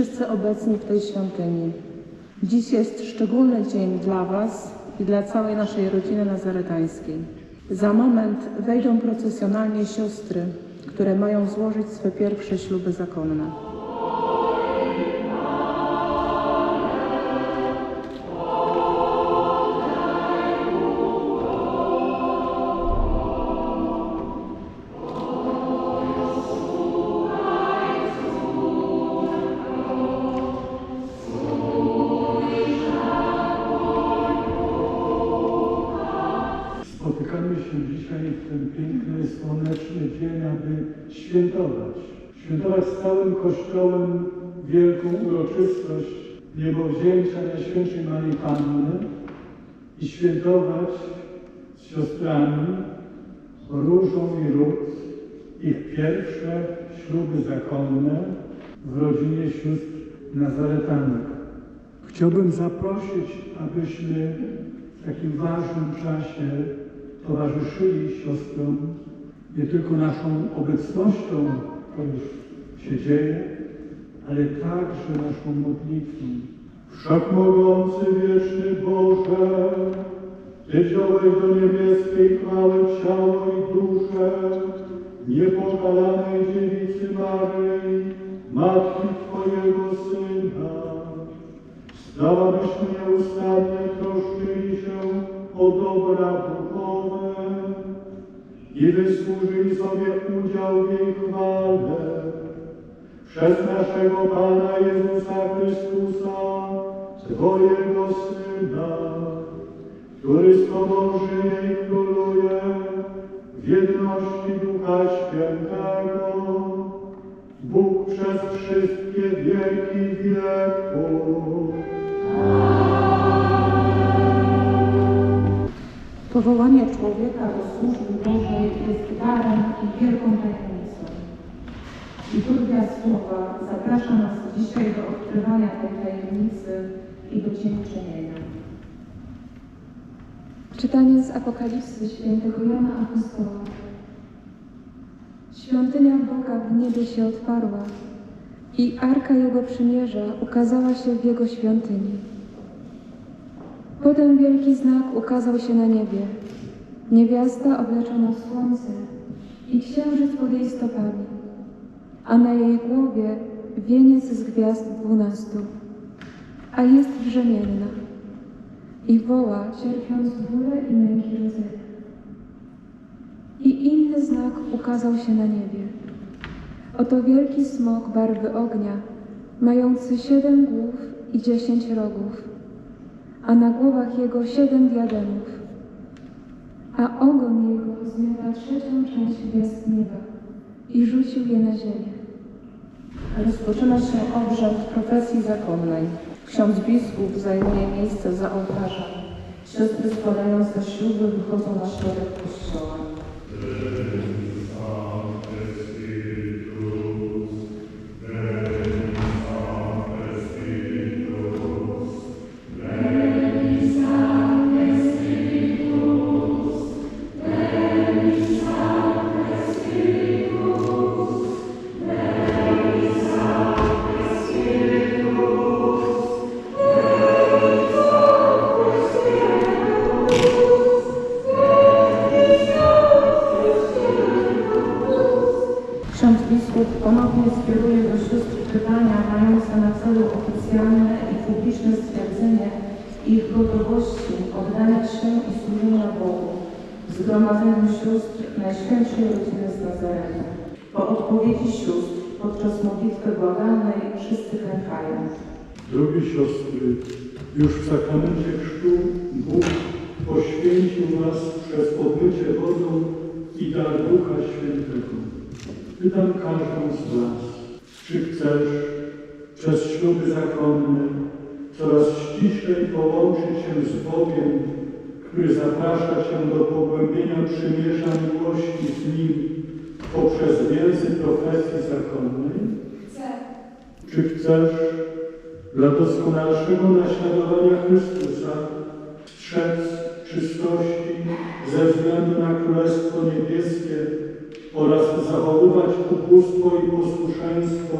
Wszyscy obecni w tej świątyni. Dziś jest szczególny dzień dla Was i dla całej naszej rodziny nazaretańskiej. Za moment wejdą procesjonalnie siostry, które mają złożyć swe pierwsze śluby zakonne. Najświętszej Marii Panny i świętować z siostrami Różą i Ród ich pierwsze śluby zakonne w rodzinie sióstr Nazaretanek. Chciałbym zaprosić, abyśmy w takim ważnym czasie towarzyszyli siostrom nie tylko naszą obecnością, to już się dzieje, ale także naszą modlitwą. Wszechmogący wieczny Boże, Ty wziąłeś do niebieskiej chwały ciało i duszę niepokalanej dziewicy Maryi, Matki Twojego Syna. Dałabyśmy nieustannie troszczyli się o dobra duchowe i wysłużyli sobie udział w jej chwale. Przez naszego Pana Jezusa Chrystusa, Twojego Syna, który z Tobą żyje i króluje w jedności Ducha Świętego, Bóg przez wszystkie wieki wieków. Powołanie człowieka do służby Bożej jest darem i wielką tajemnicą. Liturgia Słowa zaprasza nas dzisiaj do odkrywania tej tajemnicy i do dziękczynienia. Czytanie z Apokalipsy świętego Jana Apostoła. Świątynia Boga w niebie się otwarła i Arka Jego Przymierza ukazała się w Jego świątyni. Potem wielki znak ukazał się na niebie. Niewiasta obleczona w słońce i księżyc pod jej stopami, a na jej głowie wieniec z gwiazd dwunastu, a jest brzemienna i woła, cierpiąc bóle i męki rodzenia. I inny znak ukazał się na niebie. Oto wielki smok barwy ognia, mający siedem głów i dziesięć rogów, a na głowach jego siedem diademów, a ogon jego zmiata trzecią część gwiazd nieba i rzucił je na ziemię. Rozpoczyna się obrzęd profesji zakonnej. Ksiądz biskup zajmuje miejsce za ołtarzem. Siostry składające śluby wychodzą na środek kościoła. Sakramencie chrztu Bóg poświęcił nas przez obmycie wodą i dar Ducha Świętego. Pytam każdą z Was, Czy chcesz przez śluby zakonne coraz ściślej połączyć się z Bogiem, który zaprasza Cię do pogłębienia przymierza miłości z Nim poprzez więzy profesji zakonnej? Chcę. Czy chcesz dla doskonalszego naśladowania Chrystusa strzec czystości ze względu na Królestwo Niebieskie oraz zachowywać ubóstwo i posłuszeństwo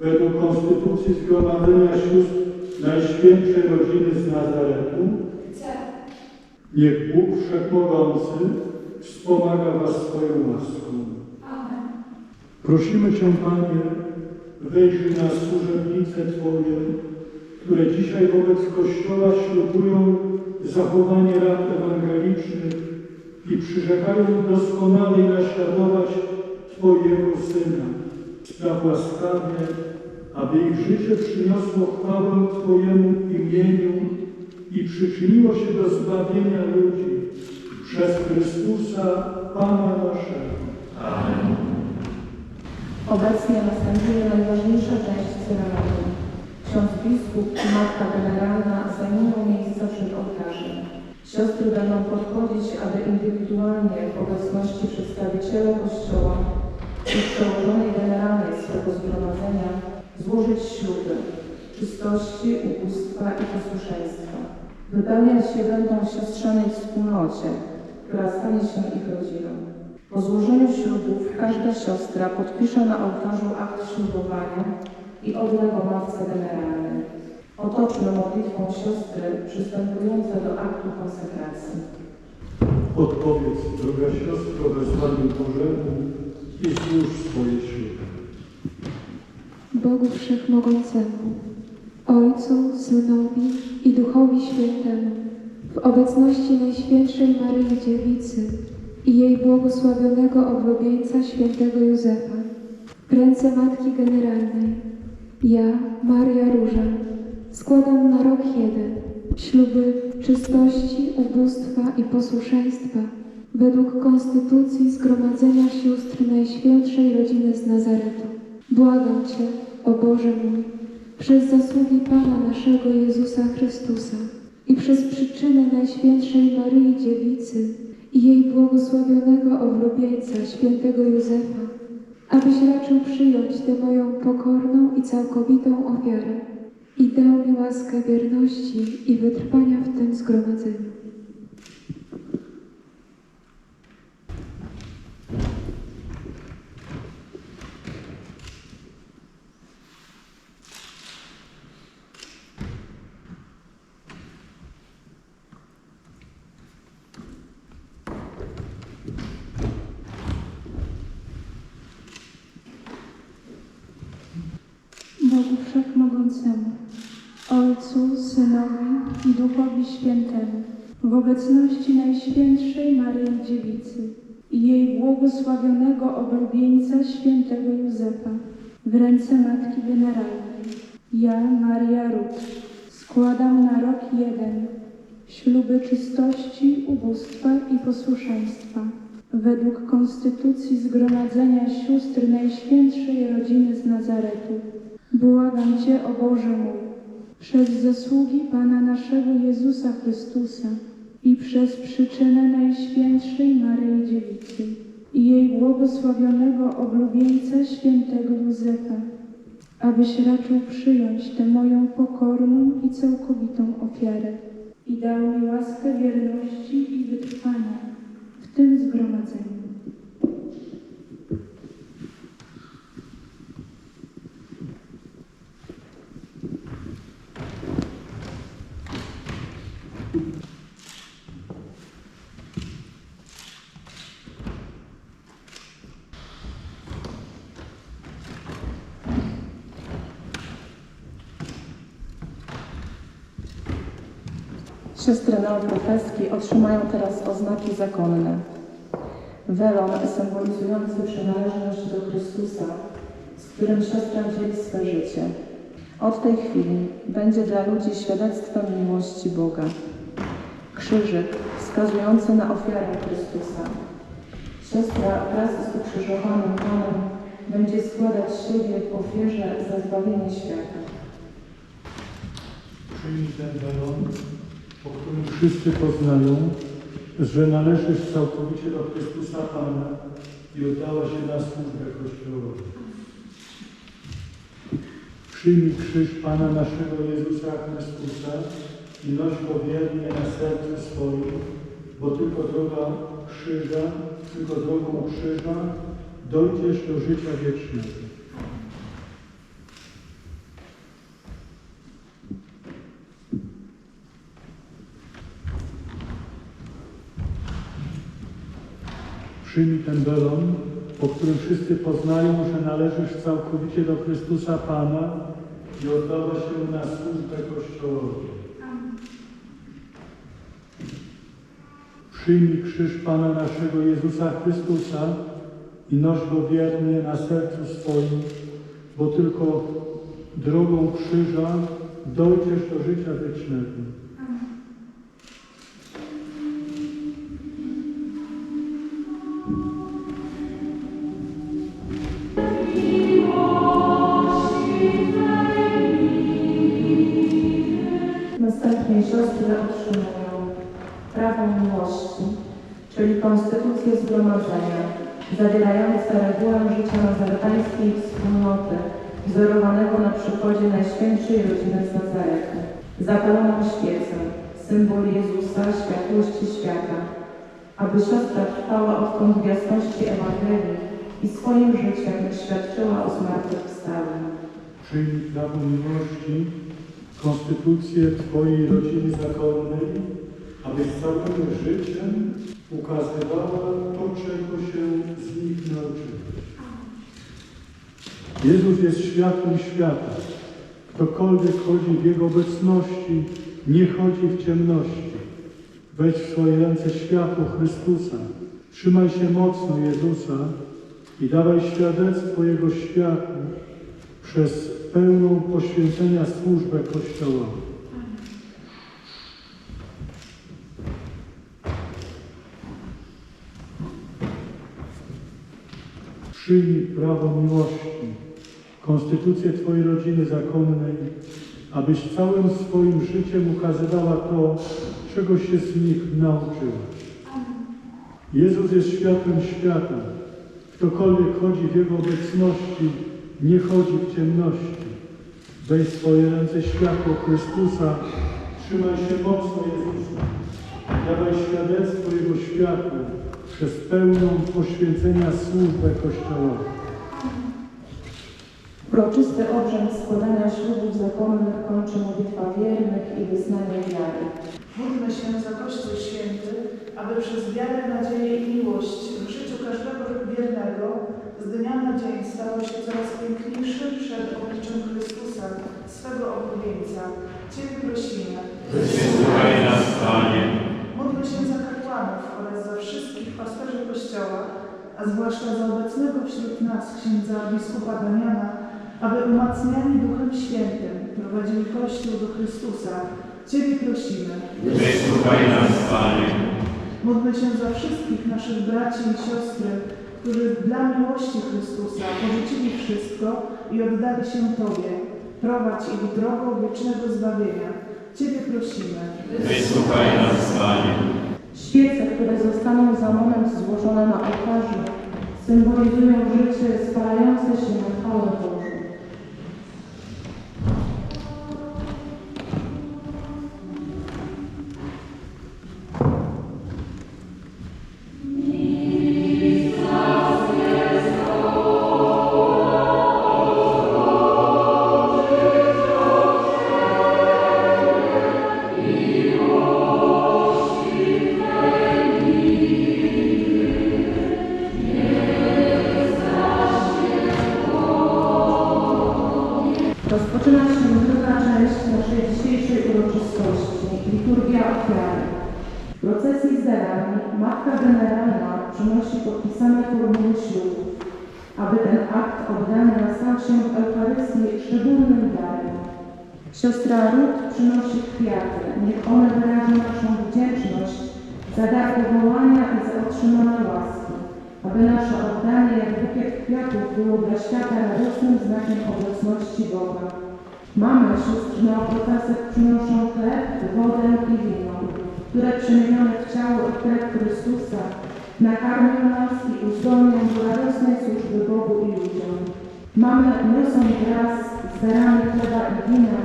według Konstytucji Zgromadzenia Sióstr Najświętszej Rodziny z Nazaretu? Niech Bóg Wszechmogący wspomaga Was swoją łaską. Amen. Prosimy Cię, Panie, wejrzyj na służebnice Twoje, które dzisiaj wobec Kościoła ślubują zachowanie rad ewangelicznych i przyrzekają doskonale naśladować Twojego Syna. Spraw łaskawie, aby ich życie przyniosło chwałę Twojemu imieniu i przyczyniło się do zbawienia ludzi przez Chrystusa, Pana naszego. Obecnie następuje najważniejsza część ceremonii. Ksiądz biskup i matka generalna zajmują miejsca przed ołtarzem. Siostry będą podchodzić, aby indywidualnie w obecności przedstawiciela Kościoła i przełożonej generalnej swego zgromadzenia złożyć śluby czystości, ubóstwa i posłuszeństwa. Wypełniać je będą siostrzanej wspólnocie, która stanie się ich rodziną. Po złożeniu ślubów każda siostra podpisze na ołtarzu akt ślubowania i odda go matce generalnej. Otoczmy modlitwą siostry przystępujące do aktu konsekracji. Odpowiedz, droga siostro, wezwaniu Bożemu i złóż swoje śluby. Bogu Wszechmogącemu, Ojcu, Synowi i Duchowi Świętemu, w obecności Najświętszej Maryi Dziewicy i jej błogosławionego oblubieńca świętego Józefa, w ręce Matki Generalnej, ja, Maria Róża, składam na rok jeden śluby czystości, ubóstwa i posłuszeństwa według Konstytucji Zgromadzenia Sióstr Najświętszej Rodziny z Nazaretu. Błagam Cię, o Boże mój, przez zasługi Pana naszego Jezusa Chrystusa i przez przyczynę Najświętszej Maryi Dziewicy błogosławionego oblubieńca świętego Józefa, abyś raczył przyjąć tę moją pokorną i całkowitą ofiarę i dał mi łaskę wierności i wytrwania w tym zgromadzeniu. Bogu Wszechmogącemu, Ojcu, Synowi i Duchowi Świętemu, w obecności Najświętszej Maryi Dziewicy i jej błogosławionego oblubieńca świętego Józefa, w ręce Matki Generalnej, ja, Maria Rut, składam na rok jeden śluby czystości, ubóstwa i posłuszeństwa według Konstytucji Zgromadzenia Sióstr Najświętszej Rodziny z Nazaretu. Błagam Cię, o Boże mój, przez zasługi Pana naszego Jezusa Chrystusa i przez przyczynę Najświętszej Maryi Dziewicy i jej błogosławionego oblubieńca świętego Józefa, abyś raczył przyjąć tę moją pokorną i całkowitą ofiarę i dał mi łaskę wierności i wytrwania w tym zgromadzeniu. Siostry neoprofeski otrzymają teraz oznaki zakonne. Welon symbolizujący przynależność do Chrystusa, z którym siostra dzieli swe życie. Od tej chwili będzie dla ludzi świadectwem miłości Boga. Krzyżyk wskazujący na ofiarę Chrystusa. Siostra wraz z ukrzyżowanym Panem będzie składać siebie w ofierze za zbawienie świata. Przyjmij ten welon, po którym wszyscy poznają, że należysz całkowicie do Chrystusa Pana i oddałaś się na służbę Kościołowi. Przyjmij krzyż Pana naszego Jezusa Chrystusa i noś go wiernie na sercu swoim, bo tylko droga krzyża, tylko drogą krzyża dojdziesz do życia wiecznego. Przyjmij ten welon, po którym wszyscy poznają, że należysz całkowicie do Chrystusa Pana i oddawasz się na służbę Kościołowi. Przyjmij krzyż Pana naszego Jezusa Chrystusa i noś go wiernie na sercu swoim, bo tylko drogą krzyża dojdziesz do życia wiecznego. Konstytucję zgromadzenia, zawierające regułę życia nazaretańskiej wspólnoty, wzorowanego na przykładzie Najświętszej Rodziny z Nazaretu. Zapaloną świecę, symbol Jezusa, światłości świata, aby siostra trwała odkąd w jasności Ewangelii i swoim życiem świadczyła o zmartwychwstałym. Przyjmij prawo miłości, konstytucję Twojej rodziny zakonnej, abyś całym życiem ukazywała to, czego się z nich nauczyłeś. Jezus jest światłem świata. Ktokolwiek chodzi w Jego obecności, nie chodzi w ciemności. Weź w swoje ręce światło Chrystusa. Trzymaj się mocno Jezusa i dawaj świadectwo Jego światłu przez pełną poświęcenia służbę Kościoła. Przyjmij prawo miłości, konstytucję Twojej rodziny zakonnej, abyś całym swoim życiem ukazywała to, czego się z nich nauczyłaś. Jezus jest światłem świata. Ktokolwiek chodzi w Jego obecności, nie chodzi w ciemności. Weź swoje ręce światło Chrystusa, trzymaj się mocno Jezusa. Dawaj świadectwo Jego światła przez pełną poświęcenia służbę Kościołowi. Uroczysty obrzęd składania ślubów zakonnych kończy modlitwa wiernych i wyznanie wiary. Módlmy się za Kościół Święty, aby przez wiarę, nadzieję i miłość w życiu każdego wiernego z dnia na dzień stało się coraz piękniejszym przed obliczem Chrystusa, swego oblubieńca. Ciebie prosimy. Wysłuchaj nas, Panie. Módlmy się za kapłanów oraz za wszystkich pasterzy Kościoła, a zwłaszcza za obecnego wśród nas księdza biskupa Damiana, aby umacniani Duchem Świętym prowadzili Kościół do Chrystusa. Ciebie prosimy. Wysłuchaj nas, Panie. Módlmy się za wszystkich naszych braci i siostry, którzy dla miłości Chrystusa porzucili wszystko i oddali się Tobie. Prowadź ich drogą wiecznego zbawienia. Ciebie prosimy. Wysłuchaj nas, Panie. Świece, które zostaną za moment złożone na ołtarzu, symbolizują życie spalające się na chwałę liturgia ofiary. W procesji z Matka Generalna przynosi podpisane formuły ślubu, aby ten akt oddania stał się w Eucharystii szczególnym darem. Siostra Ród przynosi kwiaty, niech one wyrażą naszą wdzięczność za dar powołania i za otrzymane łaski, aby nasze oddanie jak bukiet kwiatów było dla świata radosnym znakiem obecności Boga. Mamy sióstr na obrotasach przynoszą chleb, wodę i wino, które przemienione w ciało i krew Chrystusa nakarmią nas i uzdolnią do radosnej służby Bogu i ludziom. Mamy niosą wraz z darami chleba i wina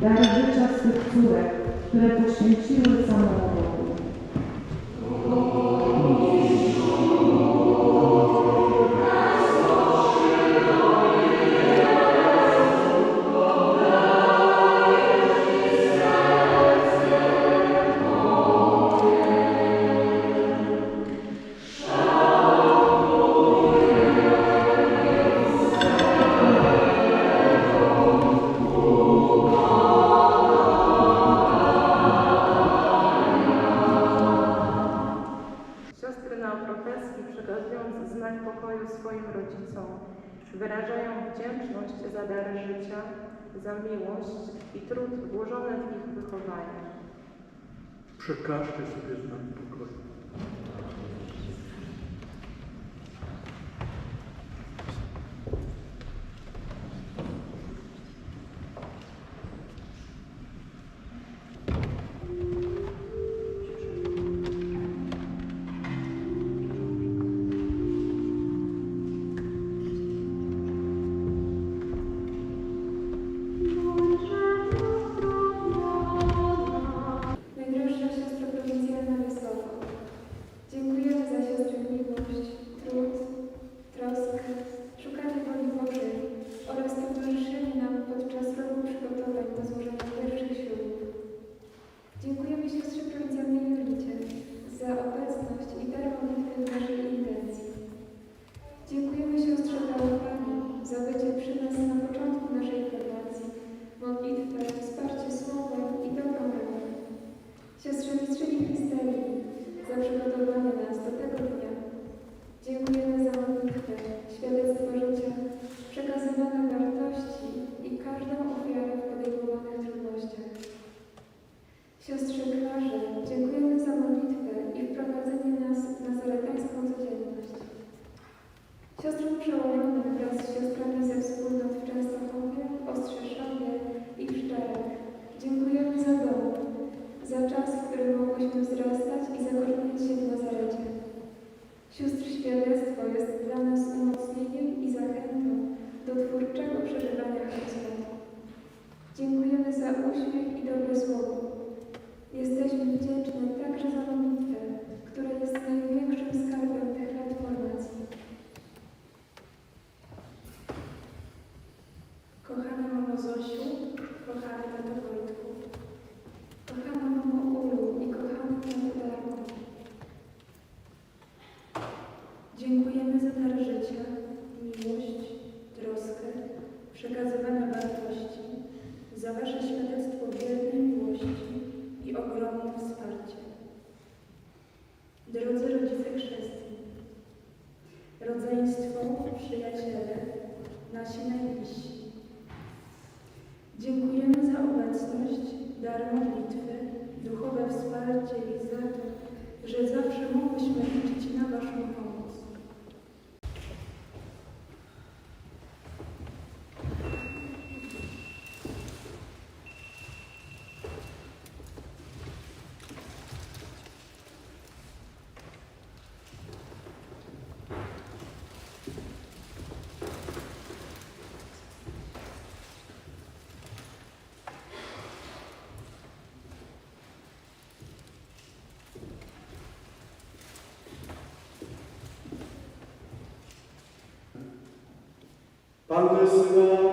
dar życia swych córek, które poświęciły samego. Wyrażają wdzięczność za dar życia, za miłość i trud włożone w ich wychowanie. Przekażcie sobie znak Aleluia.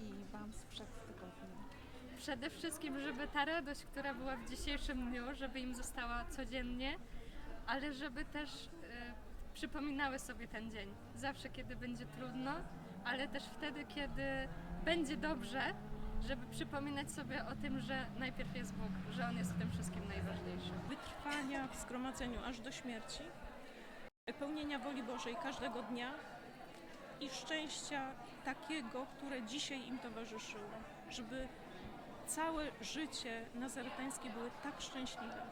I Wam sprzed tygodnia? Przede wszystkim, żeby ta radość, która była w dzisiejszym dniu, żeby im została codziennie, ale żeby też e, przypominały sobie ten dzień. Zawsze, kiedy będzie trudno, ale też wtedy, kiedy będzie dobrze, żeby przypominać sobie o tym, że najpierw jest Bóg, że On jest w tym wszystkim najważniejszy. wytrwania w zgromadzeniu aż do śmierci, pełnienia woli Bożej każdego dnia i szczęścia takiego, które dzisiaj im towarzyszyło, żeby całe życie nazaretańskie były tak szczęśliwe.